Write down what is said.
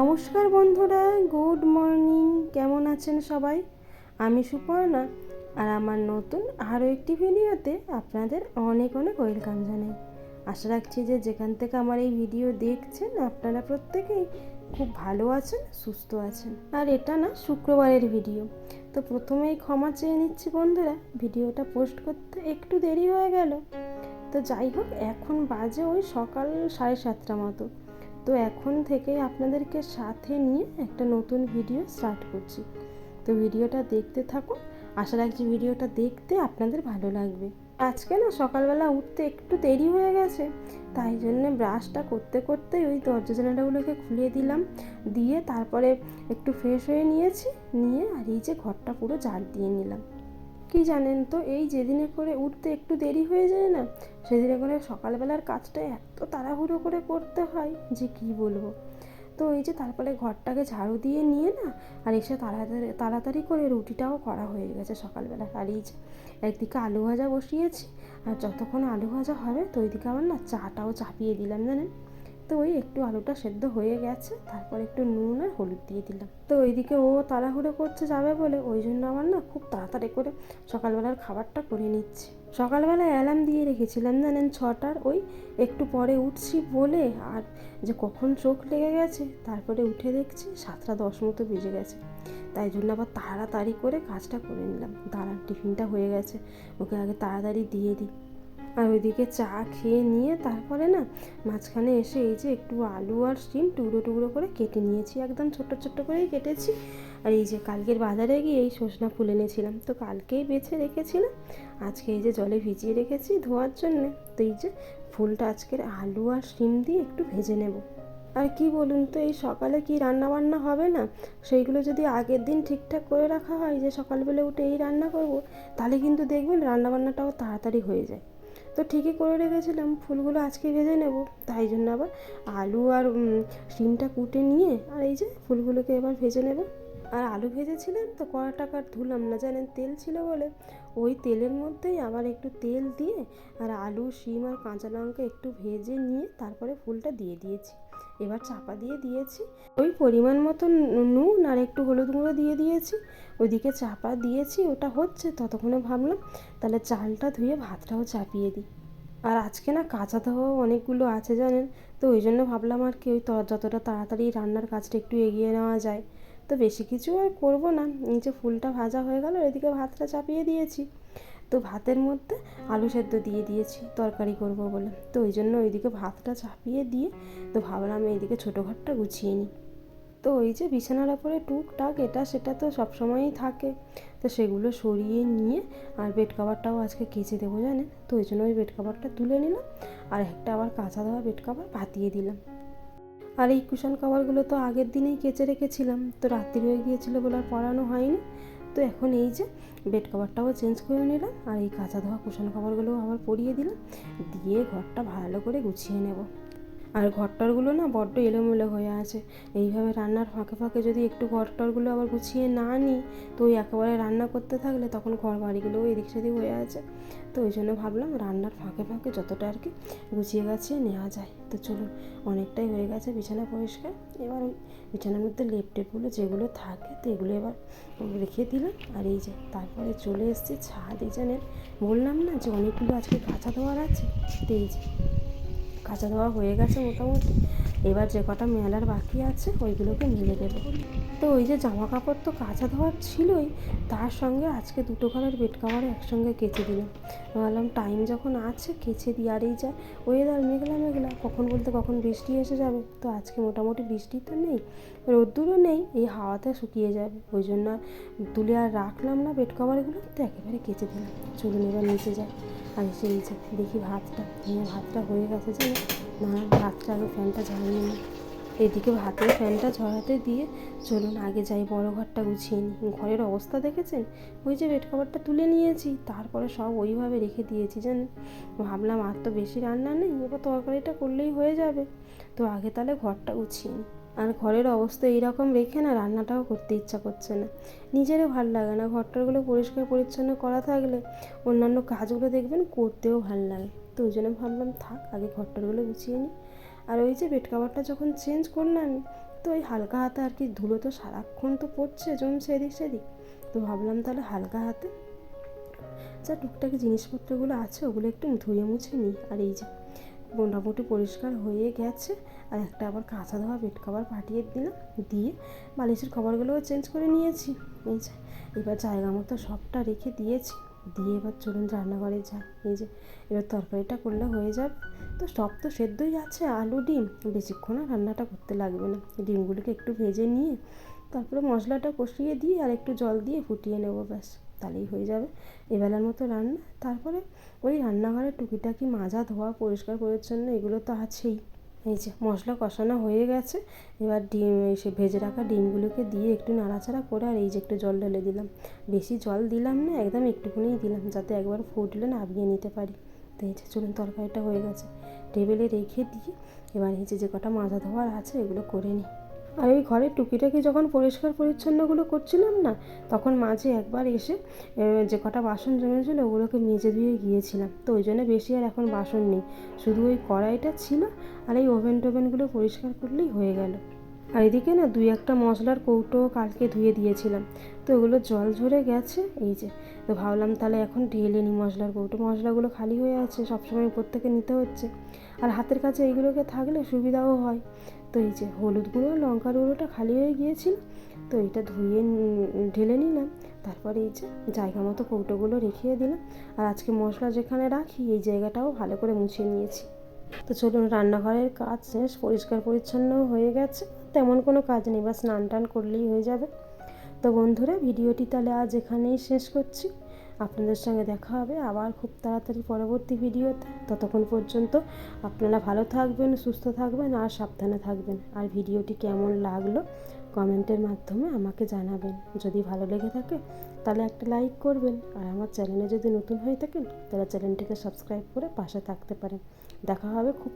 নমস্কার বন্ধুরা, good morning. কেমন আছেন সবাই? আমি সুপর্ণা, আর আমার নতুন আরও একটি ভিডিওতে আপনাদের অনেক অনেক ওয়েলকাম জানাই। আশা রাখছি যে যেখান থেকে আমার এই ভিডিও দেখছেন, আপনারা প্রত্যেকেই খুব ভালো আছেন, সুস্থ আছেন। আর এটা না শুক্রবারের ভিডিও। তো প্রথমেই ক্ষমা চেয়ে নিচ্ছি বন্ধুরা, ভিডিওটা পোস্ট করতে একটু দেরি হয়ে গেল। তো যাই হোক, এখন বাজে ওই সকাল সাড়ে সাতটা মতো। তো এখন থেকে আপনাদেরকে সাথে নিয়ে একটা নতুন ভিডিও স্টার্ট করছি। তো ভিডিওটা দেখতে থাকুন। আশা রাখছি ভিডিওটা দেখতে আপনাদের ভালো লাগবে। আজকে না সকালবেলা উঠতে একটু দেরি হয়ে গেছে, তাই জন্য ব্রাশটা করতে করতে ওই দরজা জানালাগুলোকে খুলে দিলাম। দিয়ে তারপরে একটু ফ্রেশ হয়ে নিয়েছি, নিয়ে আর এই যে ঘরটা পুরো ঝাড় দিয়ে নিলাম। কি জানেন তো, এই যেদিনে করে উঠতে একটু দেরি হয়ে যায় না, সেদিনে করে সকালবেলার কাজটা এত তাড়াহুড়ো করে করতে হয় যে কি বলব। তো এই যে তারপরে ঘরটাকে ঝাড়ু দিয়ে নিয়ে না, আর এসে তাড়াতাড়ি তাড়াতাড়ি করে রুটিটাও করা হয়ে গেছে সকালবেলা। আর এই যে একদিকে আলু ভাজা বসিয়েছি, আর যতক্ষণ আলু ভাজা হবে, তো ওইদিকে আবার না চাটাও চাপিয়ে দিলাম, জানেন? তো ওই একটু আলুটা সেদ্ধ হয়ে গেছে, তারপর একটু নুন আর হলুদ দিয়ে দিলাম। তো ওইদিকে ও তাড়াহুড়ো করছে যাবে বলে, ওই জন্য আমার না খুব তাড়াতাড়ি করে সকালবেলার খাবারটা করে নিচ্ছি। সকালবেলা অ্যালার্ম দিয়ে রেখেছিলাম জানেন ছটার, ওই একটু পরে উঠছি বলে, আর যে কখন চোখ লেগে গেছে তারপরে উঠে দেখছি সাতটা দশ মতো বেজে গেছে। তাই জন্য আবার তাড়াতাড়ি করে কাজটা করে নিলাম। দাঁড়ান, টিফিনটা হয়ে গেছে, ওকে আগে তাড়াতাড়ি দিয়ে দিই। আর ওইদিকে চা খেয়ে নিয়ে তারপরে না মাঝখানে এসে এই যে একটু আলু আর ডিম টুকরো টুকরো করে কেটে নিয়েছি, একদম ছোট্ট ছোট্ট করেই কেটেছি। আর এই যে কালকের বাজারে গিয়ে এই সজনা ফুল এনেছিলাম, তো কালকেই বেছে রেখেছিলাম আজকে এই যে জলে ভিজিয়ে রেখেছি ধোয়ার জন্যে, তো এই যে ফুলটা আজকের আলু আর ডিম দিয়ে একটু ভেজে নেব। আর কি বলুন তো, এই সকালে কি রান্না বান্না হবে না? সেইগুলো যদি আগের দিন ঠিকঠাক করে রাখা হয় যে সকালবেলা উঠে এই রান্না করব, তাহলে কিন্তু দেখবেন রান্নাবান্নাটাও তাড়াতাড়ি হয়ে যায়। তো ঠিকই করে রেখেছিলাম, ফুলগুলো আজকে ভেজে নেব, তাই জন্য আবার আলু আর শিমটা কুটে নিয়ে আর এই যে ফুলগুলোকে এবার ভেজে নেব। আর আলু ভেজেছিলাম তো কড়া টাকার ধুলাম না, জানেন তেল ছিল বলে। ওই তেলের মধ্যেই আবার একটু তেল দিয়ে আর আলু, শিম আর কাঁচা লঙ্কা একটু ভেজে নিয়ে তারপরে ফুলটা দিয়ে দিয়েছি। এবার চাপা দিয়ে দিয়েছি। ওই পরিমাণ মতো নুন আর একটু হলুদ গুঁড়ো দিয়ে দিয়েছি। ওইদিকে চাপা দিয়েছি, ওটা হচ্ছে, ততক্ষণে ভাবলাম, তাহলে চালটা ধুয়ে ভাতটাও চাপিয়ে দিই। আর আজকে না কাঁচা ধোয়াও অনেকগুলো আছে জানেন, তো ওই জন্য ভাবলাম আর কি ওই যতটা তাড়াতাড়ি রান্নার কাজটা একটু এগিয়ে নেওয়া যায়। তো বেশি কিছু আর করব না নিচে ফুলটা ভাজা হয়ে গেল এদিকে ভাতটা চাপিয়ে দিয়েছি। তো ভাতের মধ্যে আলু সেদ্ধ দিয়ে দিয়েছি, তরকারি করব বলে। তো ওই জন্য ওইদিকে ভাতটা চাপিয়ে দিয়ে তো ভাবলাম এইদিকে ছোটো ঘরটা গুছিয়ে নিই। তো ওই যে বিছানার ওপরে টুকটাক এটা সেটা তো সবসময়ই থাকে। তো সেগুলো সরিয়ে নিয়ে আর বেড কাভারটাও আজকে কেচে দেবো জানেন? তো ওই জন্য ওই বেড কাভারটা তুলে নিলাম আর একটা আবার কাঁচা দেওয়া বেড কাভার পাতিয়ে দিলাম। আর এই কুশন কাভারগুলো তো আগের দিনেই কেচে রেখেছিলাম। তো রাত্রি হয়ে গিয়েছিল বলে আর পরানো হয়নি। তো এখন এই যে বেড কভারটাও চেঞ্জ করে নিলাম আর এই কাঁচা ধোয়া কুশন কভারগুলোও আবার পরিয়ে দিলাম। দিয়ে ঘরটা ভালো করে গুছিয়ে নেব। আর ঘরটরগুলো না বড্ড এলোমেলো হয়ে আছে। এইভাবে রান্নার ফাঁকে ফাঁকে যদি একটু ঘরটরগুলো আবার গুছিয়ে না নিই, তো ওই একেবারে রান্না করতে থাকলে তখন ঘর বাড়িগুলোও এদিক সেদিক হয়ে আছে। তো ওই জন্য ভাবলাম রান্নার ফাঁকে ফাঁকে যতটা আর কি গুছিয়ে গাছিয়ে নেওয়া যায়। তো চলুন, অনেকটাই হয়ে গেছে বিছানা পরিষ্কার। এবার ওই বিছানার মধ্যে লেপ টেপগুলো যেগুলো থাকে, তো এগুলো এবার রেখে দিলাম। আর এই যে তারপরে চলে এসেছি ছাদে। জানেন, বললাম না যে অনেকগুলো আজকে কাঁচা দেওয়ার আছে? তো এই যে কাঁচা দেওয়া হয়ে গেছে মোটামুটি। এবার যে কটা মেলার বাকি আছে, ওইগুলোকে মিলে দেবো তো ওই যে জামা কাপড় তো কাঁচা ধোয়ার ছিলই, তার সঙ্গে আজকে দুটো কালার বেড কাভারও একসঙ্গে কেচে দিলাম। ভাবলাম, টাইম যখন আছে, কেচে দিই, আর এই যা ওয়েদার মেঘলা মেঘলা, কখন বলতে কখন বৃষ্টি এসে যাবে? তো আজকে মোটামুটি বৃষ্টি তো নেই, রোদ্দুরও নেই, এই হাওয়াতে শুকিয়ে যাবে। ওই জন্য আর তুলে আর রাখলাম না বেড কাভারগুলো, তো একেবারে কেচে দিলাম। চলুন এবার নিচে যায় আর এসে যে দেখি ভাতটা। ভাতটা হয়ে গেছে যে না ভাতটা আগে ফ্যানটা ঝরাই না এদিকে হাতে ফ্যানটা ঝরাতে দিয়ে চলুন আগে যাই বড় ঘরটা গুছিয়ে নিই ঘরের অবস্থা দেখেছেন? ওই যে বেড কভারটা তুলে নিয়েছি, তারপরে সব ওইভাবে রেখে দিয়েছি জানেন ভাবলাম আর তো বেশি রান্না নেই, এবার তরকারিটা করলেই হয়ে যাবে। তো আগে তাহলে ঘরটা গুছিয়ে নিই আর ঘরের অবস্থা এইরকম রেখে না রান্নাটাও করতে ইচ্ছা করছে না। নিজেরও ভালো লাগে না। ঘরটারগুলো পরিষ্কার পরিচ্ছন্ন করা থাকলে অন্যান্য কাজগুলো দেখবেন করতেও ভালো লাগে। তো ওই জন্য ভাবলাম, থাক, আগে ঘরটারগুলো গুছিয়ে নিই। আর ওই যে বেড কাভারটা যখন চেঞ্জ করলাম, তো ওই হালকা হাতে আর কি ধুলো তো সারাক্ষণ তো পড়ছে জমছে এদিক সেদিক। তো ভাবলাম তাহলে হালকা হাতে যা টুকটাক জিনিসপত্রগুলো আছে, ওগুলো একটু ধুয়ে মুছে নিই। আর এই যে মোটামুটি পরিষ্কার হয়ে গেছে। আর একটা আবার কাঁচা ধোয়া বেড কভার পাঠিয়ে দিলাম, দিয়ে বালিশের কভারগুলোও চেঞ্জ করে নিয়েছি। এই যে, এবার জায়গা মতো সবটা রেখে দিয়েছি। দিয়ে এবার চলুন রান্নাঘরে যাই। এই যে, এবার তরকারিটা করলে হয়ে যাবে। তো সব তো সেদ্ধই আছে, আলু, ডিম। বেশিক্ষণ আর রান্নাটা করতে লাগবে না। ডিমগুলোকে একটু ভেজে নিয়ে, তারপরে মশলাটা কষিয়ে দিয়ে আর একটু জল দিয়ে ফুটিয়ে নেব ব্যাস। তাহলেই হয়ে যাবে। এবেলার মতো রান্না। তারপরে ওই রান্নাঘরের টুকিটাকি মাজা, ধোয়া, পরিষ্কার পরিচ্ছন্ন এগুলো তো আছেই। এই যে মশলা কষানো হয়ে গেছে। এবার ডিম সে ভেজে রাখা ডিমগুলোকে দিয়ে একটু নাড়াচাড়া করে আর এই যে একটু জল ঢেলে দিলাম। বেশি জল দিলাম না, একদম একটুখানিই দিলাম যাতে একবার ফুটলে নামিয়ে নিতে পারি। তো এই যে চলুন তরকারিটা হয়ে গেছে। টেবিলে রেখে দিয়ে এবার এই যে যে কটা মাজা ধোয়ার আছে এগুলো করে নিই। আর ওই ঘরের টুকিটাকি যখন পরিষ্কার পরিচ্ছন্নগুলো করছিলাম না, তখন মাঝে একবার এসে যে কটা বাসন জমেছিল ওগুলোকে মেজে ধুয়ে গিয়েছিলাম। তো ওই জন্য বেশি আর এখন বাসন নেই। শুধু ওই কড়াইটা ছিল আর এই ওভেন টোভেনগুলো পরিষ্কার করলেই হয়ে গেল। আর এদিকে না দুই একটা মশলার কৌটো কালকে ধুয়ে দিয়েছিলাম। তো ওগুলো জল ঝরে গেছে, এই যে। তো ভাবলাম তাহলে এখন ঢেলে নিই মশলার কৌটো। মশলাগুলো খালি হয়ে আছে, সবসময় উপর থেকে নিতে হচ্ছে। আর হাতের কাছে এইগুলোকে থাকলে সুবিধাও হয়। তো এই যে হলুদ গুঁড়ো, লঙ্কার গুঁড়োটা খালি হয়ে গিয়েছিল। তো এটা ধুয়ে ঢেলে নিলাম। তারপরে এই যে জায়গা মতো কৌটোগুলো রেখে দিলাম। আর আজকে মশলা যেখানে রাখি, এই জায়গাটাও ভালো করে মুছে নিয়েছি। তো চলুন রান্নাঘরের কাজ শেষ পরিষ্কার পরিচ্ছন্ন হয়ে গেছে। তেমন কোনো কাজ নেই, বা স্নান টান করলেই হয়ে যাবে। তো বন্ধুরা, ভিডিওটি তাহলে আজ এখানেই শেষ করছি। আপনাদের সঙ্গে দেখা হবে আবার খুব তাড়াতাড়ি পরবর্তী ভিডিওতে। ততক্ষণ পর্যন্ত আপনারা ভালো থাকবেন, সুস্থ থাকবেন আর সাবধানে থাকবেন। আর ভিডিওটি কেমন লাগল কমেন্টের মাধ্যমে আমাকে জানাবেন। যদি ভালো লেগে থাকে, তাহলে একটা লাইক করবেন। আর আমার চ্যানেলে যদি নতুন হয়ে থাকেন, তাহলে চ্যানেলটিকে সাবস্ক্রাইব করে পাশে থাকতে পারেন। দেখা হবে খুব